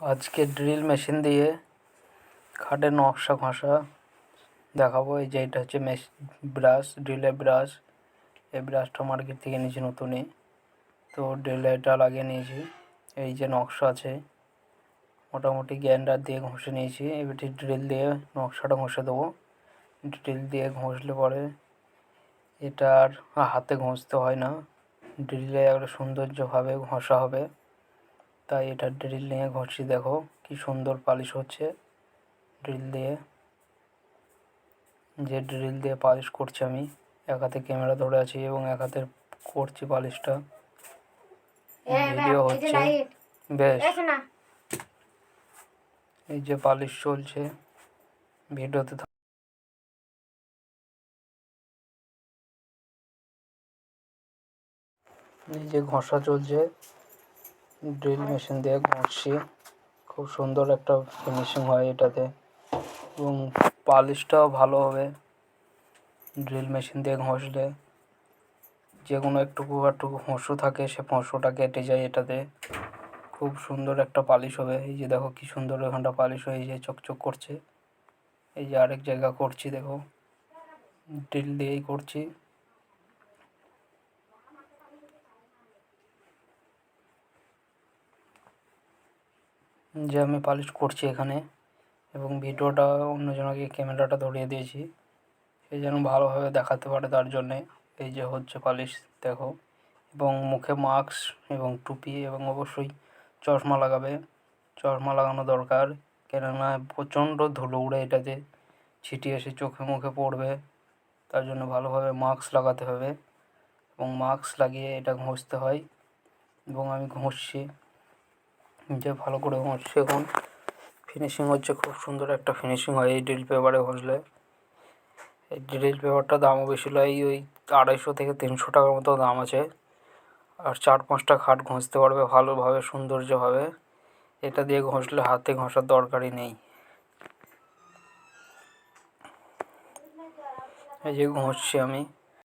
আজকে drill machine দিয়ে খাটের নকশা ঘষা দেখাবো। এই যে এটা হচ্ছে মেশ ব্রাশ ড্রিলের ব্রাশ এই ব্রাশটা মার্কেট থেকে নিয়েছি নতুনই। তো ড্রিলে এটা লাগিয়ে নিয়েছি। এই যে নকশা আছে, মোটামুটি গ্যান্ডার দিয়ে ঘষে নিয়েছি। এবারটি ড্রিল দিয়ে নকশাটা ঘষে দেবো। ড্রিল দিয়ে ঘষলে পরে এটা আর হাতে ঘষতে হয় না। ড্রিলে একটা সৌন্দর্যভাবে ঘষা হবে। তাই এটা ড্রিল নিয়ে ঘষছি দেখো কি সুন্দর পালিশ হচ্ছে। ড্রিল দিয়ে যে ড্রিল দিয়ে পালিশ করছি আমি এক হাতে ক্যামেরা ধরে আছি এবং এক হাতে করছি পালিশটা। ভিডিও হচ্ছে। বেশ। এই যে পালিশ চলছে। ভিডিওতে এই যে ঘষা চলছে। ড্রিল মেশিন দিয়ে ঘষছি খুব সুন্দর একটা ফিনিশিং হয় এটাতে। এবং পালিশটাও ভালো হবে ড্রিল মেশিন দিয়ে ঘষলে। যে কোনো একটুকু একটুকু ফোঁসো থাকে, সে ফোঁসোটা কেটে যায় এটাতে। খুব সুন্দর একটা পালিশ হবে। এই যে দেখো কি সুন্দর এখানটা পালিশ হয়ে যায়, চকচক করছে। এই যে আরেক জায়গা করছি, দেখো। ড্রিল দিয়েই করছি। যে আমি পালিশ করছি এখানে এবং ভিডিওটা অন্যজনকে ক্যামেরাটা ধরিয়ে দিয়েছি। সেই যেন ভালোভাবে দেখাতে পারে তার জন্যে। এই যে হচ্ছে পালিশ, দেখো। এবং মুখে মাস্ক এবং টুপি এবং অবশ্যই চশমা লাগাবে। চশমা লাগানো দরকার। কেননা প্রচণ্ড ধুলো উড়ে এটাতে। ছিটিয়ে এসে চোখে মুখে পড়বে। তার জন্য ভালোভাবে মাস্ক লাগাতে হবে। এবং মাস্ক লাগিয়ে এটা ঘষতে হয়। এবং আমি ঘষছি। যে ভালো করে ঘষছি এখন ফিনিশিং হচ্ছে, খুব সুন্দর একটা ফিনিশিং হয় এই ড্রিল পেপারে ঘষলে এই ড্রিল পেপারটা দামও বেশি নয় ওই আড়াইশো থেকে তিনশো টাকার মতো দাম আছে। আর চার পাঁচটা খাট ঘষতে পারবে, ভালোভাবে, সৌন্দর্যভাবে। এটা দিয়ে ঘষলে হাতে ঘষার দরকারই নেই। এই যে ঘষছি আমি।